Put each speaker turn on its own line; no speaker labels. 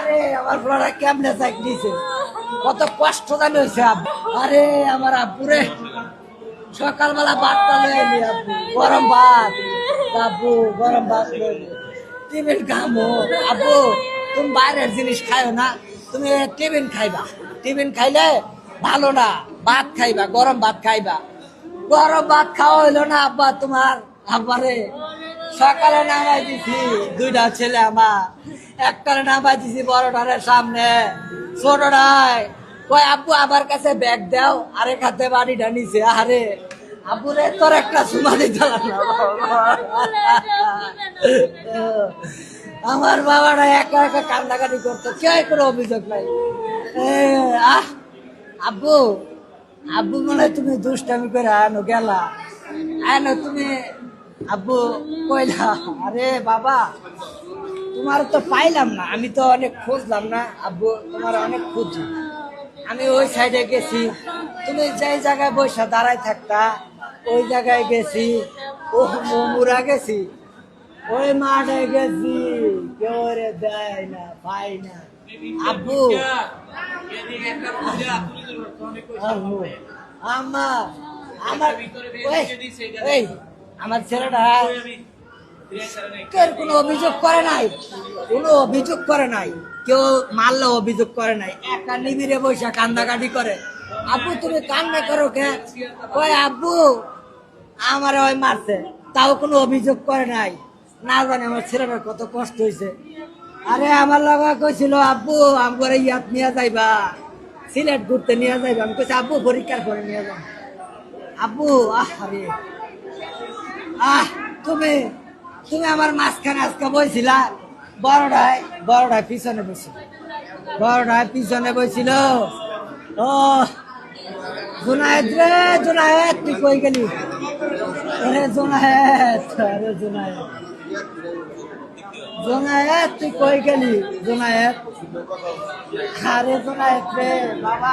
আরে, আমার কেমনে কত কষ্ট জানি হয়েছে আরে, আমার সকালবেলা গরম ভাত। গরম ভাত টিফিন খামো আব্বু, তুমি বাইরের জিনিস খাইও না। তুমি টিফিন খাইবা। টিফিন খাইলে ভালো না। ভাত খাইবা, গরম ভাত খাইবা। গরম ভাত খাওয়া হইল না আব্বা তোমার। আব্বারে সকালে নামাই দিছি দুইটা ছেলে আমার। একটারে নামাই দিছি বড়টারের সামনে। ছোটটায় কই আব্বু, আমার কাছে ব্যাগ দাও, আরেক হাতে বাড়িটা নিছে। আরে, আব্বুরে, তোর একটা সুমা দিতে না আমার বাবাটা একা একা কান্দাকাটি করতো কেউ কোনো অভিযোগ নাই। আহ, আব্বু আব্বু মনে তুমি দুষ্টামি করে আনো, গেলা। আনো, তুমি আব্বু, কইলা, আরে বাবা, তোমার তো পাইলাম না, আমি তো অনেক খুঁজলাম না, আব্বু, তোমার অনেক খুঁজি আমি ওই সাইডে গেছি, তুমি যেই জায়গায় বসে দাঁড়ায় থাকতা, ওই জায়গায় গেছি ও মুরা গেছি। ওই মাঠে গেছি, কেউ রে দেয় না পাই না। আব্বু আমার আমার আমার ছেলেটা কেউ কোনো অভিযোগ করে নাই, কোনো অভিযোগ করে নাই, কেউ মারলে অভিযোগ করে নাই, একা নিবিড়ে বসে কান্দাকাটি করে। আব্বু, তুমি কান্না করো কে? কয়, আব্বু, আমার ওই মারছে, তাও কোনো অভিযোগ করে নাই। না জানে আমার ছেলেটার কত কষ্ট হয়েছে। আরে আমার লগা কইছিল, আব্বু আমার ইয়াত নিয়ে যাইবা, সিলেট ঘুরতে নিয়ে যাইবা। আমি কইছি, আব্বু, পরীক্ষার পরে নিয়ে যাব আব্বু আহ আহ, তুমি তুমি আমার মাঝখানে আজকে বইছিলা? বড়টায় বড়টায় পিছনে বসছিল বড়টায় পিছনে বইছিল। ও, জুনায়েদ রে, জুনায়েদ, তুই কই গেলি? আরে জুনায়েদ আরে জুনায়েদ। জুনায়েদ, তুই কই গেলি? জুনায়েদ। আরে জুনায়েদ রে, বাবা।